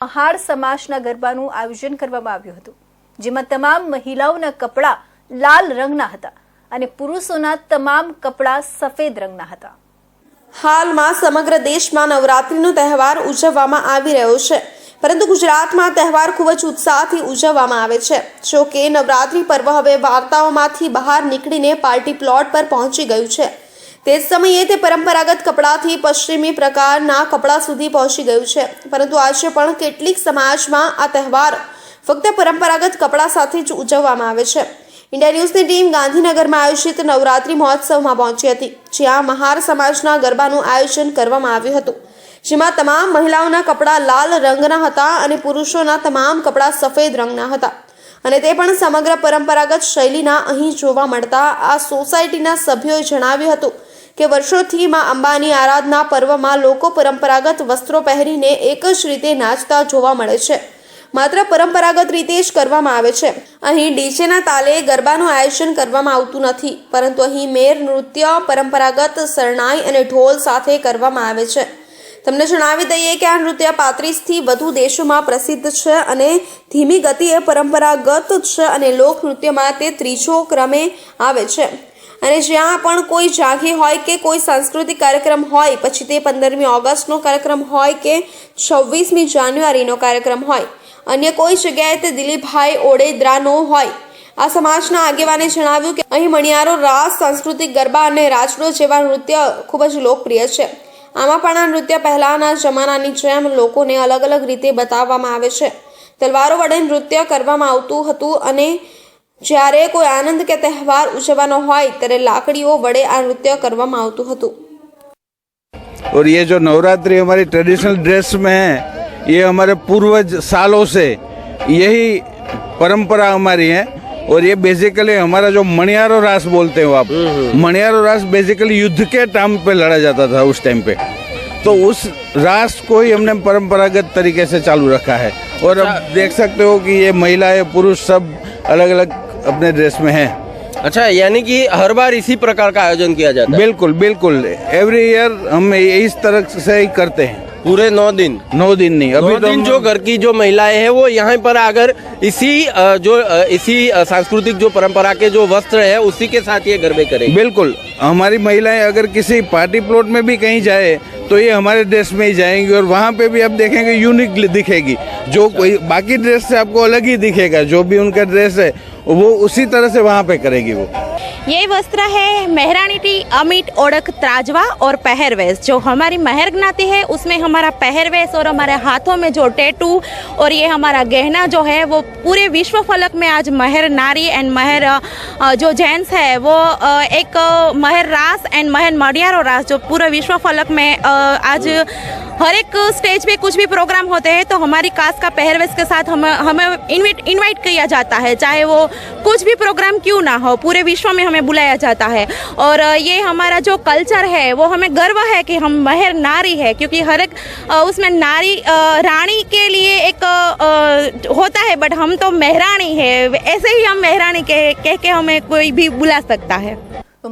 મહાર સમાજના ગરબાનું આયોજન કરવામાં આવ્યું હતું, જેમાં તમામ મહિલાઓના કપડાં લાલ રંગના હતા અને પુરુષોના તમામ કપડાં સફેદ રંગના હતા. હાલમાં સમગ્ર દેશમાં નવરાત્રિનો તહેવાર ઉજવવામાં આવી રહ્યો છે, પરંતુ ગુજરાતમાં તહેવાર ખૂબ જ ઉત્સાહથી ઉજવવામાં આવે છે. જો કે નવરાત્રિ પર્વ હવે વાર્તાઓમાંથી બહાર નીકળીને પાર્ટી પ્લોટ પર પહોંચી ગયું છે. તે જ સમયે તે પરંપરાગત કપડાથી પશ્ચિમી પ્રકારના કપડાં સુધી પહોંચી ગયું છે. પરંતુ આજે પણ કેટલીક સમાજમાં આ તહેવાર ફક્ત પરંપરાગત કપડાં સાથે જ ઉજવવામાં આવે છે. ઇન્ડિયા ન્યૂઝની ટીમ ગાંધીનગરમાં આયોજિત નવરાત્રિ મહોત્સવમાં પહોંચી હતી, જ્યાં મહાર સમાજના ગરબાનું આયોજન કરવામાં આવ્યું હતું. જેમાં તમામ મહિલાઓના કપડાં લાલ રંગના હતા અને પુરુષોના તમામ કપડાં સફેદ રંગના હતા. અને તે પણ સમગ્ર પરંપરાગત શૈલીના અહીં જોવા મળતા આ સોસાયટીના સભ્યોએ જણાવ્યું હતું કે વર્ષોથી માં અંબાની આરાધના પર્વમાં લોકો પરંપરાગત વસ્ત્રો પહેરીને એક જ રીતે નાચતા જોવા મળે છે. માત્ર પરંપરાગત રીતે જ કરવામાં આવે છે. અહીં ડીજેના તાલે ગરબાનું આયોજન કરવામાં આવતું નથી, પરંતુ અહીં મેર નૃત્ય, પરંપરાગત શરણાઈ અને ઢોલ સાથે કરવામાં આવે છે. તમને જણાવી દઈએ કે આ નૃત્ય પાંત્રીસથી વધુ દેશોમાં પ્રસિદ્ધ છે અને ધીમી ગતિએ પરંપરાગત છે અને લોકનૃત્યમાં તે ત્રીજો ક્રમે આવે છે. અને જ્યાં પણ કોઈ જાગી હોય કે કોઈ સાંસ્કૃતિક કાર્યક્રમ હોય, પછી તે પંદરમી ઓગસ્ટનો કાર્યક્રમ હોય કે છવ્વીસમી જાન્યુઆરીનો કાર્યક્રમ હોય, અન્ય કોઈ જગ્યાએ તે દિલીપભાઈ ઓડેદરાનો હોય. આ સમાજના આગેવાને જણાવ્યું કે અહીં મણિયારો રાસ, સાંસ્કૃતિક ગરબા અને રાજડો જેવા નૃત્ય ખૂબ જ લોકપ્રિય છે. આમાં પણ આ નૃત્ય પહેલાંના જમાનાની જેમ લોકોને અલગ અલગ રીતે બતાવવામાં આવે છે. તલવારો વડે નૃત્ય કરવામાં આવતું હતું અને જ્યારે કોઈ આનંદ કે તહેવાર ઉજવવાનો હોય ત્યારે લાકડીઓ વડે આ નૃત્ય કરવામાં આવતું હતું और ये जो नवरात्रि हमारी ट्रेडिशनल ड्रेस में है ये हमारे पूर्वज सालों से यही परंपरा हमारी है और ये बेसिकली हमारा जो मणियारो रास बोलते हो आप मणियारो रास बेसिकली युद्ध के टाइम पे लड़ा जाता था उस टाइम पे तो उस रास को ही हमने परंपरागत तरीके से चालू रखा है और अब देख सकते हो कि ये महिलाएं पुरुष सब अलग अलग अपने ड्रेस में हैं अच्छा यानी कि हर बार इसी प्रकार का आयोजन किया जाता है बिल्कुल बिल्कुल एवरी ईयर हम इस तरह से ही करते हैं पूरे नौ दिन। नौ दिन नहीं अभी अभी तो दिन जो घर की जो महिलाएँ हैं वो यहाँ पर आकर इसी जो इसी सांस्कृतिक जो परंपरा के जो वस्त्र है उसी के साथ ये गरबे करेंगे। बिल्कुल हमारी महिलाएँ अगर किसी पार्टी प्लॉट में भी कहीं जाए तो ये हमारे ड्रेस में ही जाएँगी और वहाँ पे भी आप देखेंगे यूनिक दिखेगी। जो कोई बाकी ड्रेस से आपको अलग ही दिखेगा जो भी उनका ड्रेस है वो उसी तरह से वहाँ पे करेगी वो। ये वस्त्र है मेहरानी टी अमिट ओड़क त्राजवा और पहरवेश जो हमारी महर ज्ञाति है, उसमें हमारा पहरवेश और हमारे हाथों में जो टैटू और ये हमारा गहना जो है, वो पूरे विश्व फलक में आज महर नारी एंड महर जो जेंट्स है, वो एक महर रास एंड महर मडियारो रास जो पूरे विश्व फलक में आज हर एक स्टेज पे कुछ भी प्रोग्राम होते हैं तो हमारी कास्ट का पहरवेश के साथ हम, हमें इन्वाइट इनवाइट किया जाता है। चाहे वो कुछ भी प्रोग्राम क्यों ना हो, पूरे विश्व में हमें में बुलाया जाता है। और ये हमारा जो कल्चर है वो हमें गर्व है कि हम महर नारी है क्योंकि हर एक उसमें नारी रानी के लिए एक होता है बट हम तो मेहरानी है। ऐसे ही हम मेहरानी कह के, हमें कोई भी बुला सकता है। तो